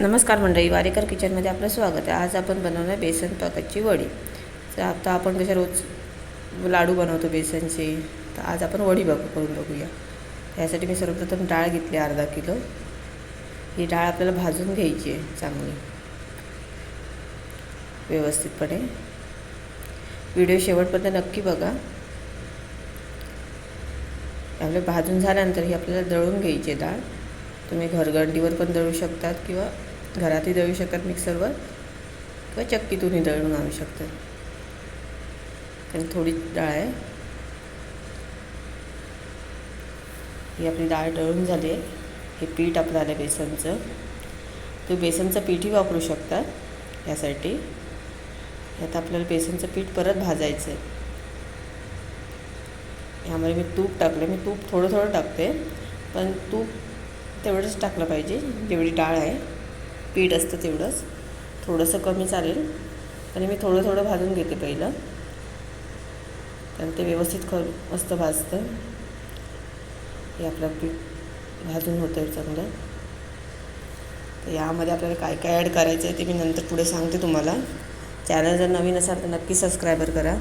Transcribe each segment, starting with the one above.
नमस्कार मंडळी वारेकर किचनमध्ये आपलं स्वागत आहे. आज आपण बनवणार बेसन पाकाची वडी. तर आता आपण कशा रोज लाडू बनवतो बेसनचे तर आज आपण वडी बघू करून बघूया. त्यासाठी मी सर्वप्रथम डाळ घेतली अर्धा किलो. ही डाळ आपल्याला भाजून घ्यायची आहे चांगली. व्यवस्थितपणे. व्हिडिओ शेवटपर्यंत नक्की बघा. आपलं भाजून झाल्यानंतर ही आपल्याला दळून घ्यायची आहे डाळ. तुम्ही घरगंडीवर पण दळू शकतात किंवा घरातही दळू शकतात मिक्सरवर किंवा चक्कीतूनही दळून आणू शकतात. कारण थोडी डाळ आहे. ही आपली डाळ दळून झाली आहे. हे पीठ आपलं आलं बेसनचं. तुम्ही बेसनचं पीठही वापरू शकतात यासाठी. यात आपल्याला बेसनचं पीठ परत भाजायचं आहे. ह्यामध्ये मी तूप टाकलं मी तूप थोडं थोडं टाकते. पण तूप तेवढंच टाकलं पाहिजे. जेवढी डाळ आहे पीठ असतं तेवढंच. थोडंसं कमी चालेल. आणि मी थोडं थोडं भाजून घेते पहिलं. कारण ते व्यवस्थित ख मस्त भाजतं. हे आपलं पीठ भाजून होतं आहे चांगलं. तर यामध्ये आपल्याला काय काय ॲड करायचं आहे ते मी नंतर पुढे सांगते तुम्हाला. चॅनल जर नवीन असाल तर नक्की सबस्क्रायबर करा.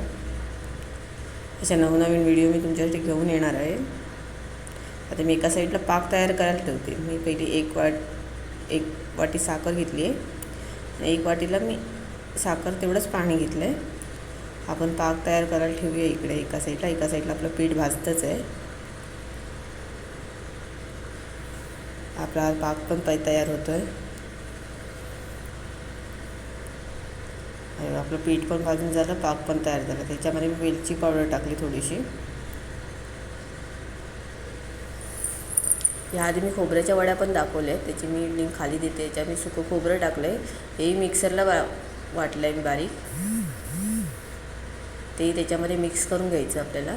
अशा नवनवीन व्हिडिओ मी तुमच्यासाठी घेऊन येणार आहे. आता मी एका साईडला पाक तयार करायला ठेवते. मी पहिली एक वाट एक वाटी साखर घेतली आहे. आणि एक वाटीला मी साखर तेवढंच पाणी घेतलं आहे आपण पाक तयार करायला ठेवूया इकडे एका साईडला. एका साईडला आपलं पीठ भाजतंच आहे. आपला पाक पण पै तयार होतो आहे आपलं पीठ पण भाजून झालं पाक पण तयार झाला. त्याच्यामध्ये मी वेलची पावडर टाकली थोडीशी. याआधी मी खोबऱ्याच्या वड्या पण दाखवल्या आहेत. त्याची मी लिंक खाली देते. याच्यात मी सुकं खोबरं टाकलं आहे हेही मिक्सरला वा वाटलं आहे मी बारीक. तेही त्याच्यामध्ये मिक्स करून घ्यायचं आपल्याला.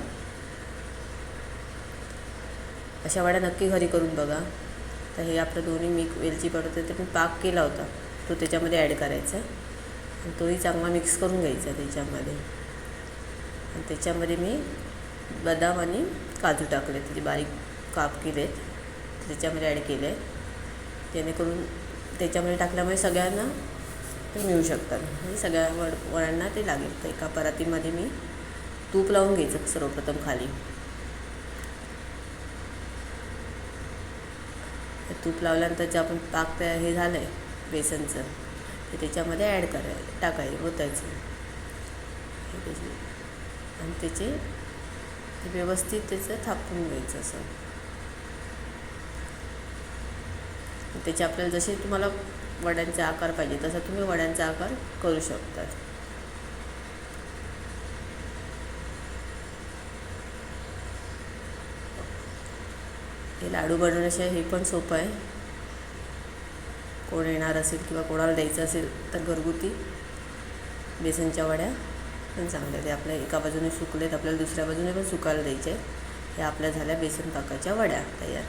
अशा वड्या नक्की घरी करून बघा. तर हे आपलं दोन्ही मिक वेलची पावडर ते मी पाक केला होता. तो त्याच्यामध्ये ॲड करायचा. आणि तोही चांगला मिक्स करून घ्यायचा त्याच्यामध्ये. आणि त्याच्यामध्ये मी बदाम आणि काजू टाकले त्याचे बारीक काप केलेत. त्याच्यामध्ये ॲड केलं आहे जेणेकरून त्याच्यामध्ये टाकल्यामुळे सगळ्यांना ते मिळू शकतात. म्हणजे सगळ्या वड वड्यांना ते लागेल. तर एका परातीमध्ये मी तूप लावून घ्यायचं सर्वप्रथम खाली. तूप लावल्यानंतर जे आपण पाक तयार हे झालं आहे बेसनचं ते त्याच्यामध्ये ॲड करायला टाकायचं ओतायचं. आणि त्याचे व्यवस्थित त्याचं थापून घ्यायचं असं. त्याचे आपल्याला जसे तुम्हाला वड्यांचा आकार पाहिजे तसा तुम्ही वड्यांचा आकार करू शकतात. हे लाडू बनवण्याशिवाय हे पण सोपं आहे. कोण येणार असेल किंवा कोणाला द्यायचं असेल तर घरगुती बेसनच्या वड्या पण चांगल्या ते आपल्या एका बाजूने सुकलेत आपल्याला दुसऱ्या बाजूने पण सुकायला द्यायचे हे आपल्या झाल्या बेसन पाकाच्या वड्या तयार.